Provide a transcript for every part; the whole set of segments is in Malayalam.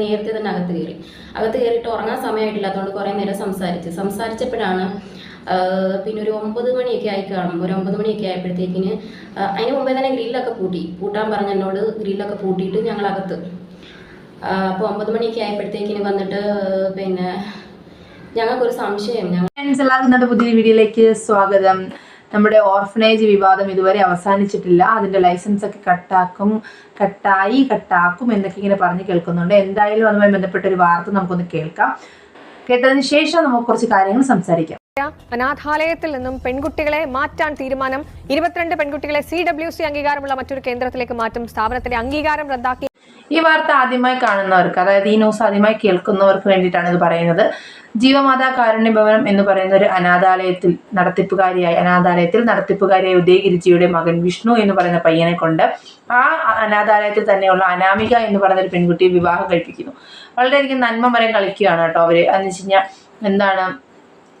നേരത്തെ തന്നെ അകത്ത് കയറി. അകത്ത് കയറിയിട്ട് ഉറങ്ങാൻ സമയമായിട്ടില്ലാത്തതുകൊണ്ട് കുറേ നേരം സംസാരിച്ച്. സംസാരിച്ചപ്പോഴാണ് പിന്നെ ഒരു ഒമ്പത് മണിയൊക്കെ ആയി കാണും ഒരു ഒമ്പത് മണിയൊക്കെ ആയപ്പോഴത്തേക്കിന് അതിന് മുമ്പേ തന്നെ ഗ്രില്ലൊക്കെ പൂട്ടി. പൂട്ടാൻ പറഞ്ഞ എന്നോട് ഗ്രില്ലൊക്കെ പൂട്ടിയിട്ട് ഞങ്ങൾ അകത്ത് അപ്പോൾ ഒമ്പത് മണിയൊക്കെ ആയപ്പോഴത്തേക്കിന് വന്നിട്ട് പിന്നെ ഞങ്ങൾക്കൊരു സംശയം. ഞങ്ങൾ പുതിയ വീഡിയോയിലേക്ക് സ്വാഗതം. നമ്മുടെ ഓർഫനേജ് വിവാദം ഇതുവരെ അവസാനിച്ചിട്ടില്ല. അതിന്റെ ലൈസൻസ് ഒക്കെ കട്ടാക്കും കട്ടായി കട്ടാക്കും എന്നൊക്കെ ഇങ്ങനെ പറഞ്ഞ് കേൾക്കുന്നുണ്ട്. എന്തായാലും അതുമായി ബന്ധപ്പെട്ട ഒരു വാർത്ത നമുക്കൊന്ന് കേൾക്കാം. കേട്ടതിന് ശേഷം നമുക്ക് കുറച്ച് കാര്യങ്ങൾ സംസാരിക്കാം. അനാഥാലയത്തിൽ നിന്നും പെൺകുട്ടികളെ മാറ്റാൻ തീരുമാനം. ഇരുപത്തിരണ്ട് പെൺകുട്ടികളെ സി ഡബ്ല്യു സി അംഗീകാരമുള്ള മറ്റൊരു കേന്ദ്രത്തിലേക്ക് മാറ്റും സ്ഥാപനത്തിലെ അംഗീകാരം റദ്ദാക്കി. ഈ വാർത്ത ആദ്യമായി കാണുന്നവർക്ക് അതായത് ഈ ന്യൂസ് ആദ്യമായി കേൾക്കുന്നവർക്ക് വേണ്ടിയിട്ടാണ് ഇത് പറയുന്നത്. ജീവമാതാ കാരുണ്യഭവനം എന്ന് പറയുന്ന ഒരു അനാഥാലയത്തിൽ നടത്തിപ്പുകാരിയായി അനാഥാലയത്തിൽ നടത്തിപ്പുകാരിയായ ഉദയഗിരിജിയുടെ മകൻ വിഷ്ണു എന്ന് പറയുന്ന പയ്യനെ കൊണ്ട് ആ അനാഥാലയത്തിൽ തന്നെയുള്ള അനാമിക എന്ന് പറയുന്ന ഒരു പെൺകുട്ടി വിവാഹം കഴിപ്പിക്കുന്നു. വളരെയധികം നന്മ മരം കളിക്കുകയാണ് കേട്ടോ അവർ. എന്ന് വെച്ച് കഴിഞ്ഞാൽ എന്താണ്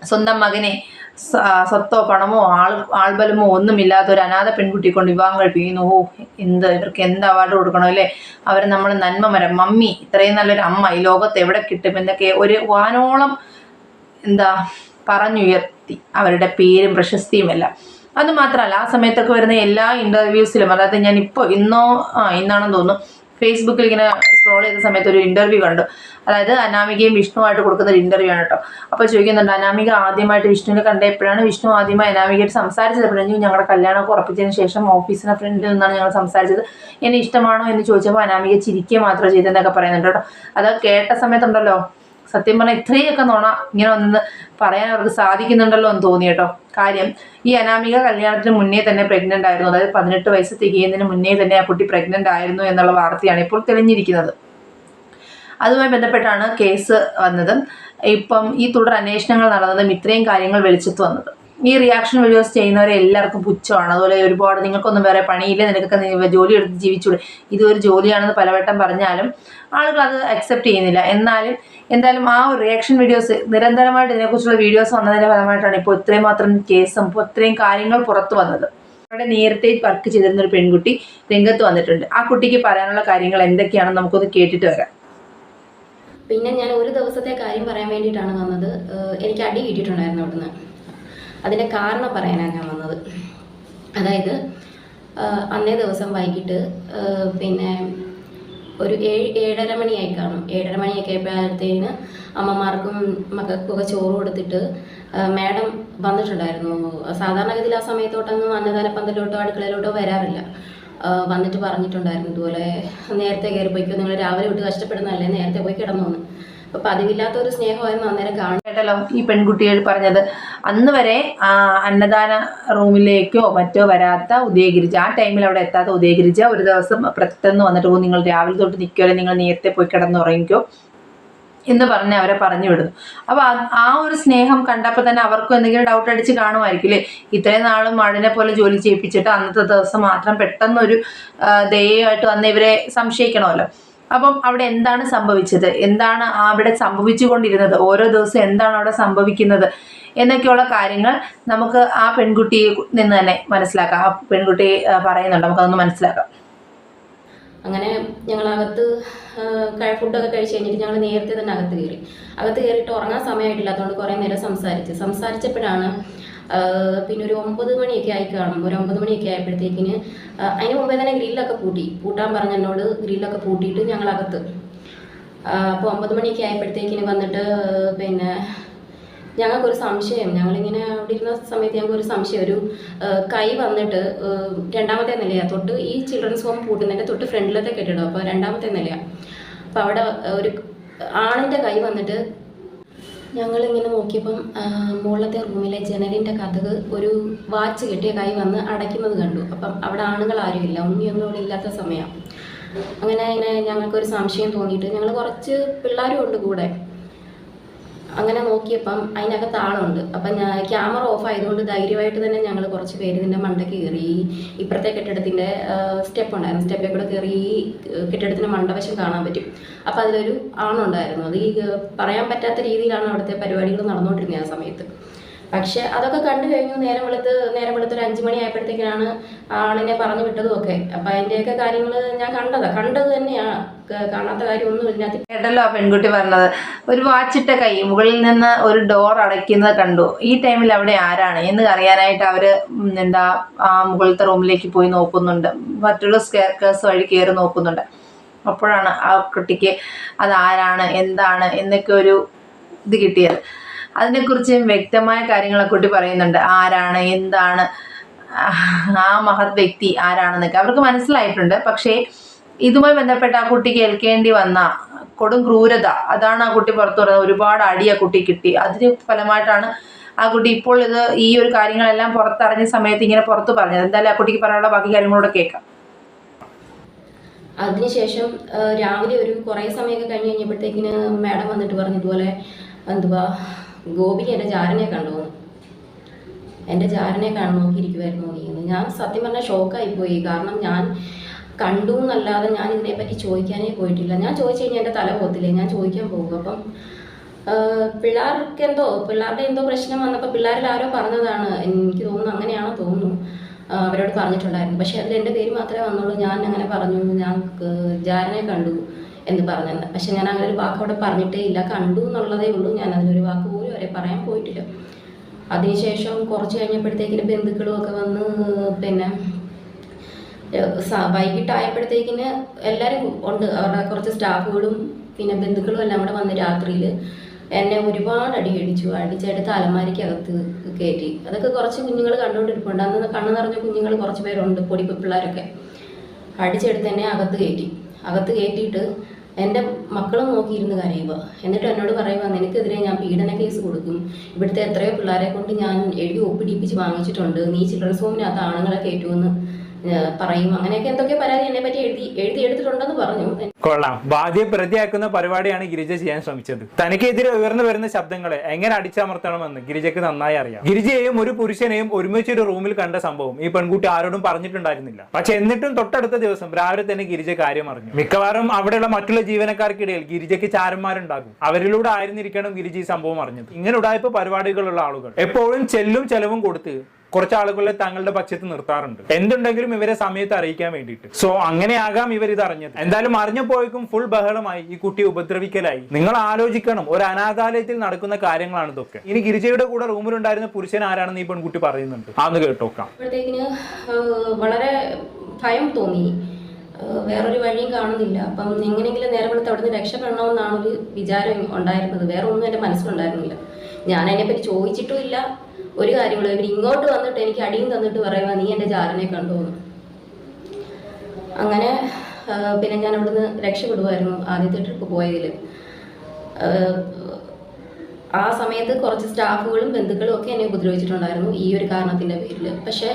സ്വന്തം മകനെ സ്വത്തോ പണമോ ആൾ ആൾബലമോ ഒന്നുമില്ലാത്ത ഒരു അനാഥ പെൺകുട്ടി കൊണ്ട് വിവാഹം കഴിപ്പിക്കുന്നു. ഓ എന്ത് ഇവർക്ക് എന്ത് അവാർഡ് കൊടുക്കണം അല്ലേ? അവർ നമ്മൾ നന്മ മരം. മമ്മി ഇത്രയും നല്ലൊരു അമ്മ ഈ ലോകത്ത് എവിടെ കിട്ടും എന്നൊക്കെ ഒരു വാനോളം എന്താ പറഞ്ഞുയർത്തി. അവരുടെ പേരും പ്രശസ്തിയും എല്ലാം. അത് മാത്രമല്ല ആ സമയത്തൊക്കെ വരുന്ന എല്ലാ ഇന്റർവ്യൂസിലും അതായത് ഞാൻ ഇപ്പോൾ ഇന്നോ ആ ഇന്നാണെന്ന് തോന്നുന്നു ഫേസ്ബുക്കിൽ ഇങ്ങനെ സ്ക്രോൾ ചെയ്ത സമയത്ത് ഒരു ഇന്റർവ്യൂ കണ്ടു. അതായത് അനാമികയും വിഷ്ണുവായിട്ട് കൊടുക്കുന്ന ഒരു ഇന്റർവ്യൂ ആണ് കേട്ടോ അപ്പോൾ ചോദിക്കുന്നുണ്ട് അനാമിക ആദ്യമായിട്ട് വിഷ്ണുവിനെ കണ്ടപ്പോഴാണ് വിഷ്ണു ആദ്യമായി അനാമികയായിട്ട് സംസാരിച്ചത്? പറഞ്ഞു ഞങ്ങളുടെ കല്യാണം ഉറപ്പിച്ചതിന് ശേഷം ഓഫീസിലെ ഫ്രണ്ടിൽ നിന്നാണ് ഞങ്ങൾ സംസാരിച്ചത്. എന്നെ ഇഷ്ടമാണോ എന്ന് ചോദിച്ചപ്പോൾ അനാമിക ചിരിക്കുക മാത്രമേ ചെയ്തെന്നൊക്കെ പറയുന്നുണ്ട് കേട്ടോ അത് കേട്ട സമയത്തുണ്ടല്ലോ സത്യം പറഞ്ഞാൽ ഇത്രയൊക്കെ നുണ ഇങ്ങനെ വന്ന് പറയാൻ അവർക്ക് സാധിക്കുന്നുണ്ടല്ലോ എന്ന് തോന്നി കേട്ടോ. കാര്യം ഈ അനാമിക കല്യാണത്തിന് മുന്നേ തന്നെ പ്രഗ്നന്റ് ആയിരുന്നു. അതായത് പതിനെട്ട് വയസ്സ് തികയുന്നതിന് മുന്നേ തന്നെ ആ കുട്ടി പ്രഗ്നന്റ് ആയിരുന്നു എന്നുള്ള വാർത്തയാണ് ഇപ്പോൾ തെളിഞ്ഞിരിക്കുന്നത്. അതുമായി ബന്ധപ്പെട്ടാണ് കേസ് വന്നത്. ഇപ്പം ഈ തുടർ അന്വേഷണങ്ങൾ നടന്നതും ഇത്രയും കാര്യങ്ങൾ വെളിച്ചത്ത് വന്നത്. ഈ റിയാക്ഷൻ വീഡിയോസ് ചെയ്യുന്നവരെ എല്ലാവർക്കും പുച്ഛമാണ്. അതുപോലെ ഒരുപാട് നിങ്ങൾക്കൊന്നും വേറെ പണിയില്ല. നിനക്കൊക്കെ ജോലി എടുത്ത് ജീവിച്ചൂടെ. ഇതൊരു ജോലിയാണെന്ന് പലവട്ടം പറഞ്ഞാലും ആളുകൾ അത് അക്സെപ്റ്റ് ചെയ്യുന്നില്ല. എന്നാലും എന്തായാലും ആ ഒരു റിയാക്ഷൻ വീഡിയോസ് നിരന്തരമായിട്ട് ഇതിനെക്കുറിച്ചുള്ള വീഡിയോസ് വന്നതിന്റെ ഫലമായിട്ടാണ് ഇപ്പോൾ ഇത്രയും മാത്രം കേസും ഇപ്പോൾ ഇത്രയും കാര്യങ്ങൾ പുറത്തു വന്നത്. അവിടെ നേരത്തെ വർക്ക് ചെയ്തിരുന്ന ഒരു പെൺകുട്ടി രംഗത്ത് വന്നിട്ടുണ്ട്. ആ കുട്ടിക്ക് പറയാനുള്ള കാര്യങ്ങൾ എന്തൊക്കെയാണെന്ന് നമുക്കൊന്ന് കേട്ടിട്ട് വരാം. പിന്നെ ഞാൻ ഒരു ദിവസത്തെ കാര്യം പറയാൻ വേണ്ടിയിട്ടാണ് വന്നത്. എനിക്ക് അടി കിട്ടിയിട്ടുണ്ടായിരുന്നു അവിടുന്ന്. അതിന്റെ കാരണം പറയാനാണ് ഞാൻ വന്നത്. അതായത് അന്നേ ദിവസം വൈകിട്ട് പിന്നെ ഒരു ഏഴ് ഏഴര മണിയായി കാണും. ഏഴര മണിയൊക്കെ ആയപ്പോഴത്തേന് അമ്മമാർക്കും മക്കൾക്കൊക്കെ ചോറ് കൊടുത്തിട്ട് മാഡം വന്നിട്ടുണ്ടായിരുന്നു. സാധാരണഗതിയിൽ ആ സമയത്തോട്ടൊന്നും അന്നദാന പന്തലോട്ടോ അടുക്കളയിലോട്ടോ വരാറില്ല. വന്നിട്ട് പറഞ്ഞിട്ടുണ്ടായിരുന്നു ഇതുപോലെ നേരത്തെ കയറി പോയിക്കോ നിങ്ങൾ രാവിലെ വിട്ട് കഷ്ടപ്പെടുന്നതല്ലേ? നേരത്തെ പോയി കിടന്നു അപ്പോൾ പതിവില്ലാത്ത ഒരു സ്നേഹമായിരുന്നു അന്നേരം കേട്ടല്ലോ ഈ പെൺകുട്ടികൾ പറഞ്ഞത് അന്ന് വരെ അന്നദാന റൂമിലേക്കോ മറ്റോ വരാത്ത ഉദയഗിരിജ ആ ടൈമിൽ അവിടെ എത്താത്ത ഉദയഗിരിജ ഒരു ദിവസം പ്രത്യേകം വന്നിട്ട് പോകും നിങ്ങൾ രാവിലെ തൊട്ട് നിൽക്കുമല്ലോ നിങ്ങൾ നേരത്തെ പോയി കിടന്നുറങ്ങിക്കോ എന്ന് പറഞ്ഞ് അവരെ പറഞ്ഞു വിടുന്നു. അപ്പോൾ ആ ഒരു സ്നേഹം കണ്ടപ്പോൾ തന്നെ അവർക്കും എന്തെങ്കിലും ഡൗട്ട് അടിച്ച് കാണുമായിരിക്കും അല്ലേ ഇത്രയും നാളും മഴനെ പോലെ ജോലി ചെയ്യിപ്പിച്ചിട്ട് അന്നത്തെ ദിവസം മാത്രം പെട്ടെന്നൊരു ദയവായിട്ട് വന്ന് ഇവരെ സംശയിക്കണമല്ലോ. അപ്പം അവിടെ എന്താണ് സംഭവിച്ചത്? എന്താണ് അവിടെ സംഭവിച്ചുകൊണ്ടിരുന്നത്? ഓരോ ദിവസം എന്താണ് അവിടെ സംഭവിക്കുന്നത്? എന്നൊക്കെയുള്ള കാര്യങ്ങൾ നമുക്ക് ആ പെൺകുട്ടിയെ നിന്ന് തന്നെ മനസ്സിലാക്കാം. ആ പെൺകുട്ടി പറയുന്നുണ്ട്. നമുക്കതൊന്ന് മനസ്സിലാക്കാം. അങ്ങനെ ഞങ്ങളകത്ത് അകത്ത് ഫുഡൊക്കെ കഴിച്ച് കഴിഞ്ഞിട്ട് ഞങ്ങൾ നേരത്തെ തന്നെ അകത്ത് കയറി. അകത്ത് കയറിയിട്ട് ഉറങ്ങാൻ സമയമായിട്ടില്ലാത്തതുകൊണ്ട് കുറേ നേരം സംസാരിച്ച്. സംസാരിച്ചപ്പോഴാണ് പിന്നെ ഒരു ഒമ്പത് മണിയൊക്കെ ആയി കാണും ഒരു ഒമ്പത് മണിയൊക്കെ ആയപ്പോഴത്തേക്കിന് അതിന് മുമ്പേ തന്നെ ഗ്രില്ലൊക്കെ പൂട്ടി. പൂട്ടാൻ പറഞ്ഞ എന്നോട് ഗ്രില്ലൊക്കെ പൂട്ടിയിട്ട് ഞങ്ങളകത്ത്. അപ്പോൾ ഒമ്പത് മണിയൊക്കെ ആയപ്പോഴത്തേക്കിന് വന്നിട്ട് പിന്നെ ഞങ്ങൾക്കൊരു സംശയം. ഞങ്ങളിങ്ങനെ അവിടെ ഇരുന്ന സമയത്ത് ഞങ്ങൾക്കൊരു സംശയം. ഒരു കൈ വന്നിട്ട് രണ്ടാമത്തെ നിലയാണ് തൊട്ട് ഈ ചിൽഡ്രൻസ് ഹോം പൂട്ടുന്നതിന്റെ തൊട്ട് ഫ്രണ്ടിലത്തെ കെട്ടിടം അപ്പോൾ രണ്ടാമത്തെ നിലയാണ് അപ്പോൾ അവിടെ ഒരു ആണിന്റെ കൈ വന്നിട്ട് ഞങ്ങളിങ്ങനെ നോക്കിയപ്പം മുകളിലത്തെ റൂമിലെ ജനലിന്റെ കഥക് ഒരു വാച്ച് കെട്ടിയ കൈ വന്ന് അടയ്ക്കുന്നത് കണ്ടു. അപ്പം അവിടെ ആണുങ്ങൾ ആരുമില്ല ഉണ്ണിയൊന്നും അവിടെ ഇല്ലാത്ത സമയം. അങ്ങനെ ഇങ്ങനെ ഞങ്ങൾക്കൊരു സംശയം തോന്നിയിട്ട് ഞങ്ങൾ കുറച്ച് പിള്ളേരും ഉണ്ട് കൂടെ. അങ്ങനെ നോക്കിയപ്പം അതിനകത്ത് ആളുണ്ട്. അപ്പം ഞാൻ ക്യാമറ ഓഫ് ആയതുകൊണ്ട് ധൈര്യമായിട്ട് തന്നെ ഞങ്ങൾ കുറച്ച് പേര് ഇതിന്റെ മണ്ട കയറി. ഇപ്പുറത്തെ കെട്ടിടത്തിന്റെ സ്റ്റെപ്പ് ഉണ്ടായിരുന്നു. സ്റ്റെപ്പിൽ കൂടെ കയറി കെട്ടിടത്തിന്റെ മണ്ടവശം കാണാൻ പറ്റും. അപ്പം അതിലൊരു ആണുണ്ടായിരുന്നു അത് ഈ പറയാൻ പറ്റാത്ത രീതിയിലാണ് അവിടുത്തെ പരിപാടികൾ നടന്നുകൊണ്ടിരുന്നത് ആ സമയത്ത്. പക്ഷെ അതൊക്കെ കണ്ടു കഴിഞ്ഞു. നേരം വെളുത്ത് നേരം വെളുത്ത് ഒരു അഞ്ചു മണി ആയപ്പോഴത്തേക്കാണ് ആളിനെ പറഞ്ഞു വിട്ടതും ഒക്കെ അപ്പം അതിന്റെയൊക്കെ കാര്യങ്ങൾ ഞാൻ കണ്ടതാ. കണ്ടത് തന്നെയാണ് കാണാത്ത കാര്യമൊന്നും ഇതിനകത്ത് കേട്ടല്ലോ പെൺകുട്ടി പറഞ്ഞത്. ഒരു വാച്ചിട്ട കൈ മുകളിൽ നിന്ന് ഒരു ഡോർ അടയ്ക്കുന്നത് കണ്ടു. ഈ ടൈമിൽ അവിടെ ആരാണ്? എന്ന് അറിയാനായിട്ട് അവർ എന്താ ആ മുകളിലത്തെ റൂമിലേക്ക് പോയി നോക്കുന്നുണ്ട്. മറ്റുള്ള സ്റ്റെയർക്കേഴ്സ് വഴി കയറി നോക്കുന്നുണ്ട്. അപ്പോഴാണ് ആ കുട്ടിക്ക് അത് ആരാണ് എന്താണ് എന്നൊക്കെ ഒരു ഇത് കിട്ടിയത്. അതിനെക്കുറിച്ച് വ്യക്തമായ കാര്യങ്ങളെ കുട്ടി പറയുന്നുണ്ട്. ആരാണ് എന്താണ് ആ മഹത് വ്യക്തി ആരാണെന്നൊക്കെ. അവർക്ക് മനസ്സിലായിട്ടുണ്ട്. പക്ഷേ ഇതുമായി ബന്ധപ്പെട്ട് ആ കുട്ടി കേൾക്കേണ്ടി വന്ന കൊടും ക്രൂരത അതാണ് ആ കുട്ടി പുറത്തു പറയുന്നത് ഒരുപാട് അടി ആ കുട്ടി കിട്ടി. അതിന് ഫലമായിട്ടാണ് ആ കുട്ടി ഇപ്പോൾ ഇത് ഈ ഒരു കാര്യങ്ങളെല്ലാം പുറത്തറിഞ്ഞ സമയത്ത് ഇങ്ങനെ പുറത്തു പറഞ്ഞത്. എന്തായാലും ആ കുട്ടിക്ക് പറയാനുള്ള ബാക്കി കാര്യങ്ങളൂടെ കേൾക്കാം. അതിനുശേഷം രാവിലെ ഒരു കുറേ സമയമൊക്കെ കഴിഞ്ഞ് കഴിഞ്ഞപ്പോഴത്തേക്കിന് മാഡം വന്നിട്ട് പറഞ്ഞു ഇതുപോലെ എന്തുവാ ഗോപി എന്റെ ജാരനെ കണ്ടുവന്നു എന്റെ ജാരനെ കാണാൻ നോക്കിയിരിക്കുമായിരുന്നു നീ. എന്ന് ഞാൻ സത്യം പറഞ്ഞാൽ ഷോക്കായിപ്പോയി. കാരണം ഞാൻ കണ്ടു എന്നല്ലാതെ ഞാൻ ഇതിനെപ്പറ്റി ചോദിക്കാനേ പോയിട്ടില്ല. ഞാൻ ചോദിച്ചു കഴിഞ്ഞാൽ എന്റെ തല പോകത്തില്ലേ? ഞാൻ ചോദിക്കാൻ പോകും. അപ്പം പിള്ളേർക്ക് എന്തോ പിള്ളേരുടെ എന്തോ പ്രശ്നം വന്നപ്പോൾ പിള്ളേരിൽ ആരോ പറഞ്ഞതാണ്. എനിക്ക് തോന്നുന്നു അങ്ങനെയാണോ തോന്നുന്നു. അവരോട് പറഞ്ഞിട്ടുണ്ടായിരുന്നു. പക്ഷേ അതിൽ എന്റെ പേര് മാത്രമേ വന്നുള്ളൂ. ഞാൻ അങ്ങനെ പറഞ്ഞു. ഞാൻ ജാരനെ കണ്ടു എന്ന് പറഞ്ഞത് പക്ഷെ ഞാൻ അങ്ങനെ ഒരു വാക്ക് അവിടെ പറഞ്ഞിട്ടേ ഇല്ല. കണ്ടു എന്നുള്ളതേ ഉള്ളൂ. ഞാൻ അതിലൊരു വാക്ക് പറയാൻ പോയിട്ടില്ല. അതിനുശേഷം കുറച്ച് കഴിഞ്ഞപ്പോഴത്തേക്കിന് ബന്ധുക്കളും ഒക്കെ വന്ന് പിന്നെ വൈകിട്ടായപ്പോഴത്തേക്കിന് എല്ലാവരും ഉണ്ട്. അവരുടെ കുറച്ച് സ്റ്റാഫുകളും പിന്നെ ബന്ധുക്കളും എല്ലാം കൂടെ വന്ന് രാത്രിയിൽ എന്നെ ഒരുപാട് അടി അടിച്ചു. അടിച്ചെടുത്ത് അലമാരിക്കകത്ത് കയറ്റി. അതൊക്കെ കുറച്ച് കുഞ്ഞുങ്ങൾ കണ്ടുകൊണ്ടിരിപ്പുണ്ട്. അന്ന് കണ്ണു നിറഞ്ഞ കുഞ്ഞുങ്ങൾ കുറച്ച് പേരുണ്ട് പൊടി പിള്ളേരൊക്കെ. അടിച്ചെടുത്ത് എന്നെ അകത്ത് കയറ്റി. അകത്ത് കയറ്റിയിട്ട് എന്റെ മക്കളും നോക്കിയിരുന്ന് കരയുക. എന്നിട്ട് എന്നോട് പറയുക നിനക്കെതിരെ ഞാൻ പീഡന കേസ് കൊടുക്കും. ഇവിടുത്തെ എത്രയോ പിള്ളേരെ കൊണ്ട് ഞാൻ എഴുതി ഒപ്പിടിപ്പിച്ച് വാങ്ങിച്ചിട്ടുണ്ട്. നീ ചിൽഡ്രൻസ് ഹോമിനകത്ത് ആണുങ്ങളെ കയറ്റുമെന്ന്. പറയും. അങ്ങനെയൊക്കെ എന്തൊക്കെ പരാതി എന്നെ പറ്റി എഴുതി എഴുതി എടുത്തിട്ടുണ്ടെന്ന് പറഞ്ഞു. കൊള്ളാം. ബാധ്യയെ പ്രതിയാക്കുന്ന പരിപാടിയാണ് ഗിരിജ ചെയ്യാൻ ശ്രമിച്ചത്. തനിക്കെതിരെ ഉയർന്നു വരുന്ന ശബ്ദങ്ങളെ എങ്ങനെ അടിച്ചമർത്തണമെന്ന് ഗിരിജയ്ക്ക് നന്നായി അറിയാം. ഗിരിജയെയും ഒരു പുരുഷനെയും ഒരുമിച്ച് ഒരു റൂമിൽ കണ്ട സംഭവം ഈ പെൺകുട്ടി ആരോടും പറഞ്ഞിട്ടുണ്ടായിരുന്നില്ല. പക്ഷെ എന്നിട്ടും തൊട്ടടുത്ത ദിവസം രാവിലെ തന്നെ ഗിരിജ കാര്യം അറിഞ്ഞു. മിക്കവാറും അവിടെയുള്ള മറ്റുള്ള ജീവനക്കാർക്കിടയിൽ ഗിരിജയ്ക്ക് ചാരന്മാരുണ്ടാകും. അവരിലൂടെ ആയിരുന്നിരിക്കണം ഗിരിജ ഈ സംഭവം അറിഞ്ഞത്. ഇങ്ങനെ ഉടായ്പ പരിപാടികളുള്ള ആളുകൾ എപ്പോഴും ചെല്ലും ചെലവും കൊടുത്ത് കുറച്ച് ആളുകളെ തങ്ങളുടെ പക്ഷത്ത് നിർത്താറുണ്ട്. എന്തുണ്ടെങ്കിലും ഇവരെ സമയത്ത് അറിയിക്കാൻ വേണ്ടിയിട്ട്. സോ അങ്ങനെയാകാം ഇവർ ഇത് അറിഞ്ഞത്. എന്തായാലും അറിഞ്ഞപ്പോഴേക്കും ഫുൾ ബഹളമായി ഈ കുട്ടി ഉപദ്രവിക്കലായി. നിങ്ങൾ ആലോചിക്കണം ഒരു അനാഥാലയത്തിൽ നടക്കുന്ന കാര്യങ്ങളാണ് ഇതൊക്കെ. ഇനി ഗിരിജയുടെ കൂടെ റൂമിലുണ്ടായിരുന്ന പുരുഷൻ ആരാണെന്ന് ഈ പെൺകുട്ടി പറയുന്നുണ്ട്. അന്ന് കേട്ടോക്കാം. വളരെ ഭയം തോന്നി. വേറൊരു വഴിയും കാണുന്നില്ല. അപ്പം എങ്ങനെയെങ്കിലും നേരെ വെളുത്ത് അവിടുന്ന് രക്ഷപ്പെടണമെന്നാണ് ഒരു വിചാരം ഉണ്ടായിരുന്നത്. വേറെ ഒന്നും എന്റെ മനസ്സിലുണ്ടായിരുന്നില്ല. ഞാൻ അതിനെപ്പറ്റി ചോദിച്ചിട്ടും ഇല്ല ഒരു കാര്യമുള്ള. ഇവർ ഇങ്ങോട്ട് വന്നിട്ട് എനിക്ക് അടിയും തന്നിട്ട് പറയുക നീ എന്റെ ജാരനെ കണ്ടുപോകുന്നു അങ്ങനെ പിന്നെ ഞാൻ അവിടുന്ന് രക്ഷപ്പെടുമായിരുന്നു ആദ്യത്തെ ട്രിപ്പ് പോയതിൽ ആ സമയത്ത് കുറച്ച് സ്റ്റാഫുകളും ബന്ധുക്കളും ഒക്കെ എന്നെ ഉപദ്രവിച്ചിട്ടുണ്ടായിരുന്നു ഈ ഒരു കാരണത്തിന്റെ പേരിൽ പക്ഷേ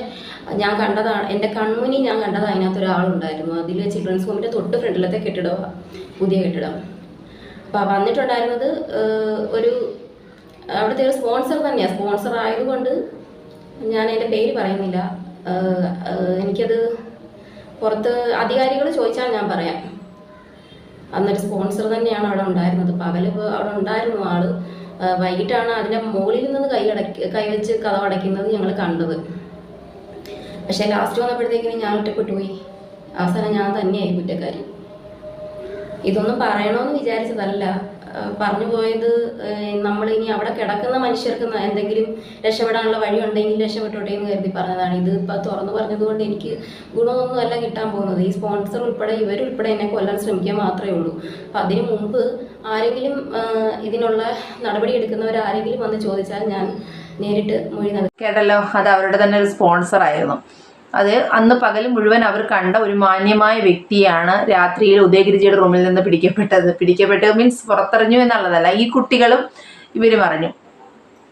ഞാൻ കണ്ടതാണ് എന്റെ കൺമുനി ഞാൻ കണ്ടത് അതിനകത്ത് ഒരാളുണ്ടായിരുന്നു. അതിൽ ചിൽഡ്രൻസ് ഹോമിന്റെ തൊട്ട് ഫ്രണ്ടിലത്തെ കെട്ടിടമാണ് പുതിയ കെട്ടിടം. അപ്പോൾ വന്നിട്ടുണ്ടായിരുന്നത് ഒരു അവിടുത്തെ ഒരു സ്പോൺസർ തന്നെയാണ് സ്പോൺസർ ആയതുകൊണ്ട് ഞാൻ എന്റെ പേര് പറയുന്നില്ല. എനിക്കത് പുറത്ത് അധികാരികൾ ചോദിച്ചാൽ ഞാൻ പറയാം. അന്നൊരു സ്പോൺസർ തന്നെയാണ് അവിടെ ഉണ്ടായിരുന്നത്. പകൽ അവിടെ ഉണ്ടായിരുന്നു ആൾ. വൈകിട്ടാണ് അതിന്റെ മുകളിൽ നിന്ന് കൈ അടക്കി കൈവച്ച് കഥ അടയ്ക്കുന്നത് ഞങ്ങൾ കണ്ടത്. പക്ഷെ ലാസ്റ്റ് വന്നപ്പോഴത്തേക്കിനും ഞാൻ ഒറ്റപ്പെട്ടു പോയി അവസാനം ഞാൻ തന്നെയായി കുറ്റക്കാരി. ഇതൊന്നും പറയണമെന്ന് വിചാരിച്ചതല്ല. പറഞ്ഞു പോയത് നമ്മൾ ഇനി അവിടെ കിടക്കുന്ന മനുഷ്യർക്ക് എന്തെങ്കിലും രക്ഷപ്പെടാനുള്ള വഴി ഉണ്ടെങ്കിൽ രക്ഷപ്പെട്ടോട്ടെ എന്ന് കരുതി പറഞ്ഞതാണ്. ഇത് ഇപ്പം തുറന്നു പറഞ്ഞതുകൊണ്ട് എനിക്ക് ഗുണമൊന്നും അല്ല കിട്ടാൻ പോകുന്നത്. ഈ സ്പോൺസർ ഉൾപ്പെടെ ഇവരുൾപ്പെടെ എന്നെ കൊല്ലാൻ ശ്രമിക്കാൻ മാത്രമേ ഉള്ളൂ. അപ്പം അതിനു മുമ്പ് ആരെങ്കിലും ഇതിനുള്ള നടപടി എടുക്കുന്നവർ ആരെങ്കിലും വന്ന് ചോദിച്ചാൽ ഞാൻ നേരിട്ട് മൊഴി നൽകും. കേട്ടല്ലോ അത് അവരുടെ തന്നെ ഒരു സ്പോൺസർ ആയിരുന്നു. അത് അന്ന് പകൽ മുഴുവൻ അവർ കണ്ട ഒരു മാന്യമായ വ്യക്തിയാണ് രാത്രിയിൽ ഉദയഗിരിജിയുടെ റൂമിൽ നിന്ന് പിടിക്കപ്പെട്ടത്. പിടിക്കപ്പെട്ടത് മീൻസ് പുറത്തെറിഞ്ഞു എന്നുള്ളതല്ല. ഈ കുട്ടികളും ഇവരും അറിഞ്ഞു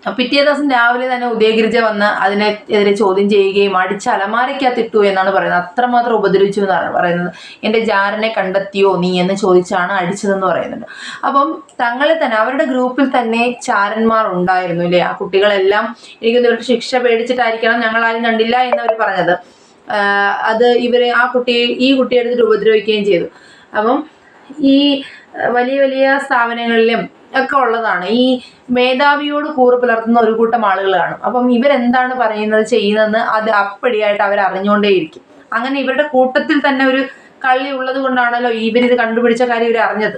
പിറ്റേ ദിവസം രാവിലെ തന്നെ ഉദയഗിരിജ വന്ന് അതിനെതിരെ ചോദ്യം ചെയ്യുകയും അടിച്ച് അലമാരയ്ക്കകത്തിട്ടു എന്നാണ് പറയുന്നത്. അത്രമാത്രം ഉപദ്രവിച്ചു എന്നാണ് പറയുന്നത്. എന്റെ ജാരനെ കണ്ടെത്തിയോ നീ? എന്ന് ചോദിച്ചാണ് അടിച്ചതെന്ന് പറയുന്നുണ്ട് അപ്പം തങ്ങളെ തന്നെ അവരുടെ ഗ്രൂപ്പിൽ തന്നെ ചാരന്മാർ ഉണ്ടായിരുന്നു ഇല്ലേ? ആ കുട്ടികളെല്ലാം എനിക്ക് ശിക്ഷ പേടിച്ചിട്ടായിരിക്കണം ഞങ്ങൾ ആരും കണ്ടില്ല എന്നവർ പറഞ്ഞത്. അത് ഇവരെ ആ കുട്ടി ഈ കുട്ടിയെ എടുത്തിട്ട് ഉപദ്രവിക്കുകയും ചെയ്തു. അപ്പം ഈ വലിയ വലിയ സ്ഥാപനങ്ങളിലും ഒക്കെ ഉള്ളതാണ്. ഈ മേധാവിയോട് കൂറ് പുലർത്തുന്ന ഒരു കൂട്ടം ആളുകൾ കാണും. അപ്പം ഇവരെന്താണ് പറയുന്നത് ചെയ്യുന്നതെന്ന് അത് അപ്പടിയായിട്ട് അവർ അറിഞ്ഞുകൊണ്ടേയിരിക്കും. അങ്ങനെ ഇവരുടെ കൂട്ടത്തിൽ തന്നെ ഒരു കള്ളി ഉള്ളത് കൊണ്ടാണല്ലോ ഇവരിത് കണ്ടുപിടിച്ച കാര്യം ഇവർ അറിഞ്ഞത്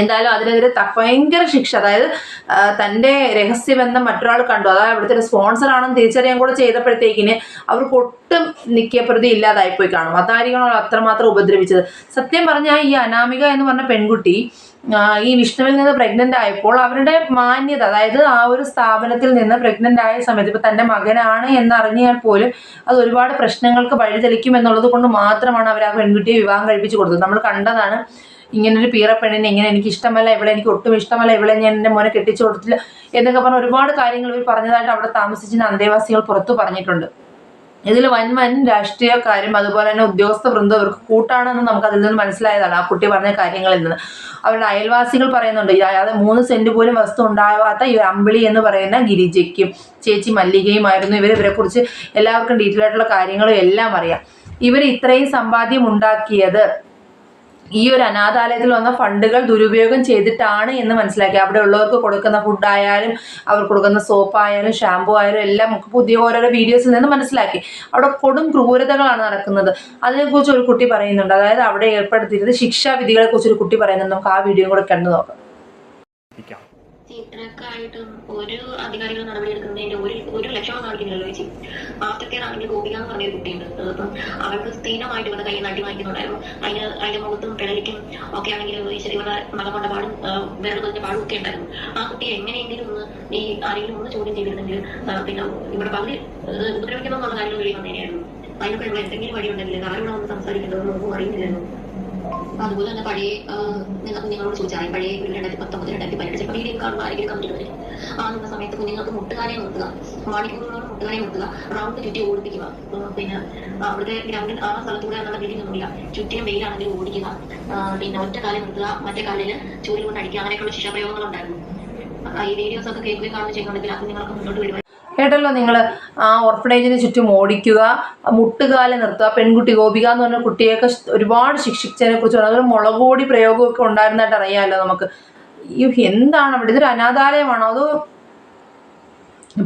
എന്തായാലും അതിനെതിരെ ഭയങ്കര ശിക്ഷ. അതായത് തന്റെ രഹസ്യബന്ധം മറ്റൊരാൾ കണ്ടു. അതായത് അവിടുത്തെ ഒരു സ്പോൺസർ ആണെന്ന് തിരിച്ചറിയാൻ കൂടെ ചെയ്തപ്പോഴത്തേക്കിന് അവർക്ക് ഒട്ടും നിത്യപ്രതി ഇല്ലാതായിപ്പോയി കാണും. അതായിരിക്കണം അത്രമാത്രം ഉപദ്രവിച്ചത്. സത്യം പറഞ്ഞാൽ ഈ അനാമിക എന്ന് പറഞ്ഞ പെൺകുട്ടി ഈ വിഷ്ണുവിൽ നിന്ന് പ്രഗ്നന്റ് ആയപ്പോൾ അവരുടെ മാന്യത അതായത് ആ ഒരു സ്ഥാപനത്തിൽ നിന്ന് പ്രഗ്നന്റ് ആയ സമയത്ത് ഇപ്പൊ തന്റെ മകനാണ് എന്നറിഞ്ഞാൽ പോലും അത് ഒരുപാട് പ്രശ്നങ്ങൾക്ക് വഴിതെളിക്കും എന്നുള്ളത് കൊണ്ട് മാത്രമാണ് അവർ ആ പെൺകുട്ടിയെ വിവാഹം കഴിപ്പിച്ചു കൊടുത്തത്. നമ്മൾ കണ്ടതാണ് ഇങ്ങനൊരു പീറപ്പെണ്ണിനെ ഇങ്ങനെ എനിക്ക് ഇഷ്ടമല്ല ഇവിടെ എനിക്ക് ഒട്ടും ഇഷ്ടമല്ല ഇവിടെ ഞാൻ എന്റെ മോനെ കെട്ടിച്ചു കൊടുത്തില്ല എന്നൊക്കെ പറഞ്ഞ ഒരുപാട് കാര്യങ്ങൾ ഇവർ പറഞ്ഞതായിട്ട് അവിടെ താമസിച്ചിരുന്ന അന്തേവാസികൾ പുറത്തു പറഞ്ഞിട്ടുണ്ട്. ഇതിൽ വൻ വൻ രാഷ്ട്രീയക്കാരും അതുപോലെ തന്നെ ഉദ്യോഗസ്ഥ വൃന്ദം ഇവർക്ക് കൂട്ടാണെന്ന് നമുക്ക് അതിൽ നിന്ന് മനസ്സിലായതാണ് ആ കുട്ടി പറഞ്ഞ കാര്യങ്ങളിൽ നിന്ന്. അവരുടെ അയൽവാസികൾ പറയുന്നുണ്ട് അതായത് മൂന്ന് സെന്റ് പോലും വസ്തു ഉണ്ടാവാത്ത ഈ അമ്പിളി എന്ന് പറയുന്ന ഗിരിജയ്ക്കും ചേച്ചി മല്ലികയുമായിരുന്നു. ഇവർ ഇവരെക്കുറിച്ച് എല്ലാവർക്കും ഡീറ്റെയിൽ ആയിട്ടുള്ള കാര്യങ്ങളും എല്ലാം അറിയാം. ഇവർ ഇത്രയും സമ്പാദ്യം ഉണ്ടാക്കിയത് ഈ ഒരു അനാഥാലയത്തിൽ വന്ന ഫണ്ടുകൾ ദുരുപയോഗം ചെയ്തിട്ടാണ് എന്ന് മനസ്സിലാക്കി. അവിടെ ഉള്ളവർക്ക് കൊടുക്കുന്ന ഫുഡായാലും അവർ കൊടുക്കുന്ന സോപ്പ് ആയാലും ഷാമ്പു ആയാലും എല്ലാം നമുക്ക് പുതിയ ഓരോരോ വീഡിയോസിൽ നിന്ന് മനസ്സിലാക്കി. അവിടെ കൊടും ക്രൂരതകളാണ് നടക്കുന്നത്. അതിനെക്കുറിച്ച് ഒരു കുട്ടി പറയുന്നുണ്ട്. അതായത് അവിടെ ഏർപ്പെടുത്തിയിരുന്ന ശിക്ഷാവിധികളെക്കുറിച്ച് ഒരു കുട്ടി പറയുന്നുണ്ട്. നമുക്ക് ആ വീഡിയോ കൂടെ കണ്ടു നോക്കാം. ഇത്രക്കായിട്ടും ഒരു അധികാരികൾ നടപടിയെടുക്കുന്നതിന്റെ ഒരു ഒരു ലക്ഷണം കാണിക്കുന്നില്ലല്ലോ ചേച്ചി. ആഫ്റ്റർ കെയർ ആണെങ്കിൽ ഗോപിക എന്ന് പറഞ്ഞൊരു കുട്ടിയുണ്ട് അപ്പം അവൾക്ക് സ്ഥിരമായിട്ട് ഇവിടെ കയ്യിൽ നട്ടി വാങ്ങിക്കുന്നുണ്ടായിരുന്നു. അതിന് അതിന്റെ മുഖത്തും പിഴലിക്കും ഒക്കെ ആണെങ്കിൽ ഇവരുടെ മലം കൊണ്ട പാടും പറഞ്ഞ പാടും ഒക്കെ ഉണ്ടായിരുന്നു. ആ കുട്ടി എങ്ങനെയെങ്കിലും ഒന്ന് ഈ ആരെങ്കിലും ഒന്ന് ചോദ്യം ചെയ്തിരുന്നെങ്കിൽ പിന്നെ ഇവിടെ പകുതി ഉപദ്രവിക്കണം എന്നുള്ള കാര്യങ്ങൾ വെളി വന്നേനെയായിരുന്നു. അതിനൊക്കെ എന്തെങ്കിലും വഴിയുണ്ടെങ്കിൽ ആരോടാ ഒന്ന് സംസാരിക്കേണ്ടത് നമുക്ക് അറിയുന്നില്ലായിരുന്നു അപ്പൊ അതുപോലെ തന്നെ പഴയ നിങ്ങൾ നിങ്ങളോട് ചോദിച്ചാൽ പഴയ ഒരു രണ്ടായിരത്തി പത്തൊമ്പത് രണ്ടായിരത്തി പതിനെട്ട് ചിലപ്പോൾ വീഡിയോ കാണുമ്പോൾ ആരെങ്കിലും കമ്മിറ്റ് വരും. ആ നിന്ന സമയത്ത് കുഞ്ഞുങ്ങൾക്ക് മുട്ടുകാനെ നിർത്തുക മണിക്കൂറുകളോട് മുട്ടുകാനെ നിർത്തുക റൗണ്ട് ചുറ്റി ഓടിപ്പിക്കുക. പിന്നെ അവിടുത്തെ ഗ്രൗണ്ടിൽ ആ സ്ഥലത്തൂടെ നല്ല രീതിയൊന്നുമില്ല ചുറ്റിനും വെയിലാണെങ്കിൽ ഓടിക്കുക. പിന്നെ ഒറ്റ കാലിൽ നിർത്തുക മറ്റേ കാലിൽ ചൂരി കൊണ്ട് അടിക്കുക. അങ്ങനെയൊക്കെയുള്ള ആ, ഈ വീഡിയോസ് ഒക്കെ കേൾക്കുകയും കാണുകയും ചെയ്യുന്നുണ്ടെങ്കിൽ അത് നിങ്ങൾക്ക് മുന്നോട്ട് വരുവാൻ കേട്ടല്ലോ നിങ്ങൾ ആ ഓർഫനേജിന് ചുറ്റും ഓടിക്കുക മുട്ടുകാലെ നിർത്തുക പെൺകുട്ടി ഗോപിക എന്ന് പറഞ്ഞ കുട്ടിയൊക്കെ ഒരുപാട് ശിക്ഷിച്ചതിനെ കുറിച്ച് അതൊരു മുളകുപൊടി പ്രയോഗമൊക്കെ ഉണ്ടായിരുന്നതായിട്ട് അറിയാമല്ലോ നമുക്ക്. എന്താണ് അവിടെ? ഇതൊരു അനാഥാലയമാണോ? അതോ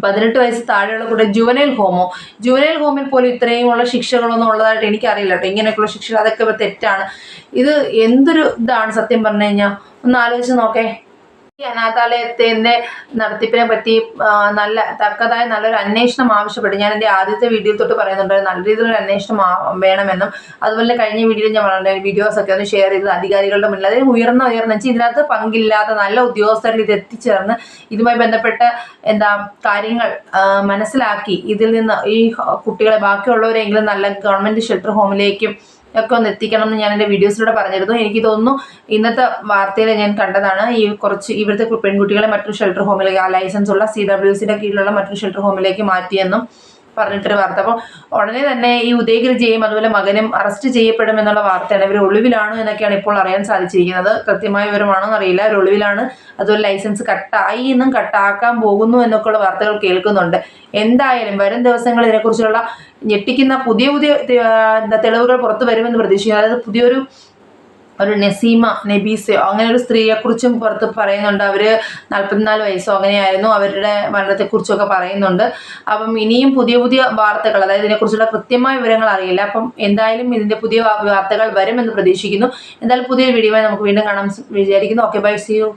പതിനെട്ട് വയസ്സ് താഴെയുള്ള കൂടെ ജുവനൈൽ ഹോമോ? ജുവനൈൽ ഹോമിൽ പോലും ഇത്രയും ഉള്ള ശിക്ഷകളൊന്നും ഉള്ളതായിട്ട് എനിക്കറിയില്ല കേട്ടോ. ഇങ്ങനെയൊക്കെയുള്ള ശിക്ഷകൾ അതൊക്കെ തെറ്റാണ്. ഇത് എന്തൊരു ഇതാണ് സത്യം പറഞ്ഞു കഴിഞ്ഞാൽ ഒന്ന് ആലോചിച്ച് നോക്കേ. ഈ അനാഥാലയത്തിന്റെ നടത്തിപ്പിനെ പറ്റി നല്ല തക്കതായ നല്ലൊരു അന്വേഷണം ആവശ്യപ്പെട്ടു. ഞാൻ എന്റെ ആദ്യത്തെ വീഡിയോ തൊട്ട് പറയുന്നുണ്ട് നല്ല രീതിയിലൊരു അന്വേഷണം വേണമെന്നും. അതുപോലെ കഴിഞ്ഞ വീഡിയോയിൽ ഞാൻ പറഞ്ഞ വീഡിയോസ് ഒക്കെ ഒന്ന് ഷെയർ ചെയ്തത് അധികാരികളുടെ മുന്നിൽ. അതായത് ഉയർന്ന ഉയർന്ന വെച്ചാൽ ഇതിനകത്ത് പങ്കില്ലാത്ത നല്ല ഉദ്യോഗസ്ഥരിൽ ഇത് എത്തിച്ചേർന്ന് ഇതുമായി ബന്ധപ്പെട്ട എന്താ കാര്യങ്ങൾ മനസ്സിലാക്കി. ഇതിൽ നിന്ന് ഈ കുട്ടികളെ ബാക്കിയുള്ളവരെങ്കിലും നല്ല ഗവൺമെന്റ് ഷെൽട്ടർ ഹോമിലേക്കും ഒക്കെ ഒന്ന് എത്തിക്കണം എന്ന് ഞാൻ എന്റെ വീഡിയോസിലൂടെ പറഞ്ഞിരുന്നു. എനിക്ക് തോന്നുന്നു ഇന്നത്തെ വാർത്തയിൽ ഞാൻ കണ്ടതാണ് ഈ കുറച്ച് ഇവിടുത്തെ പെൺകുട്ടികളെ മറ്റൊരു ഷെൽട്ടർ ഹോമിലേക്ക് ആ ലൈസൻസ് ഉള്ള സി ഡബ്ല്യു സിയുടെ കീഴിലുള്ള മറ്റൊരു ഷെൽട്ടർ ഹോമിലേക്ക് മാറ്റിയെന്നും പറഞ്ഞിട്ടൊരു വാർത്ത. അപ്പോൾ ഉടനെ തന്നെ ഈ ഉദയഗിരിജയും അതുപോലെ മകനും അറസ്റ്റ് ചെയ്യപ്പെടും എന്നുള്ള വാർത്തയാണ്. ഇവർ ഒളിവിലാണ് എന്നൊക്കെയാണ് ഇപ്പോൾ അറിയാൻ സാധിച്ചിരിക്കുന്നത്. കൃത്യമായ വിവരമാണോ എന്നറിയില്ല. അവർ ഒളിവിലാണ്. അതുപോലെ ലൈസൻസ് കട്ടായി എന്നും കട്ടാക്കാൻ പോകുന്നു എന്നൊക്കെയുള്ള വാർത്തകൾ കേൾക്കുന്നുണ്ട്. എന്തായാലും വരും ദിവസങ്ങളിൽ ഇതിനെക്കുറിച്ചുള്ള ഞെട്ടിക്കുന്ന പുതിയ പുതിയ തെളിവുകൾ പുറത്തു വരുമെന്ന് പ്രതീക്ഷിക്കുന്നു. അതായത് പുതിയൊരു ഒരു നസീമ നബീസയോ അങ്ങനെ ഒരു സ്ത്രീയെക്കുറിച്ചും പുറത്ത് പറയുന്നുണ്ട്. അവർ നാൽപ്പത്തിനാല് വയസ്സോ അങ്ങനെയായിരുന്നു. അവരുടെ മരണത്തെക്കുറിച്ചൊക്കെ പറയുന്നുണ്ട്. അപ്പം ഇനിയും പുതിയ പുതിയ വാർത്തകൾ അതായത് ഇതിനെക്കുറിച്ചുള്ള കൃത്യമായ വിവരങ്ങൾ അറിയില്ല. അപ്പം എന്തായാലും ഇതിന്റെ പുതിയ വാർത്തകൾ വരുമെന്ന് പ്രതീക്ഷിക്കുന്നു. എന്തായാലും പുതിയ വീഡിയോ നമുക്ക് വീണ്ടും കാണാൻ വിചാരിക്കുന്നു. Okay bye C U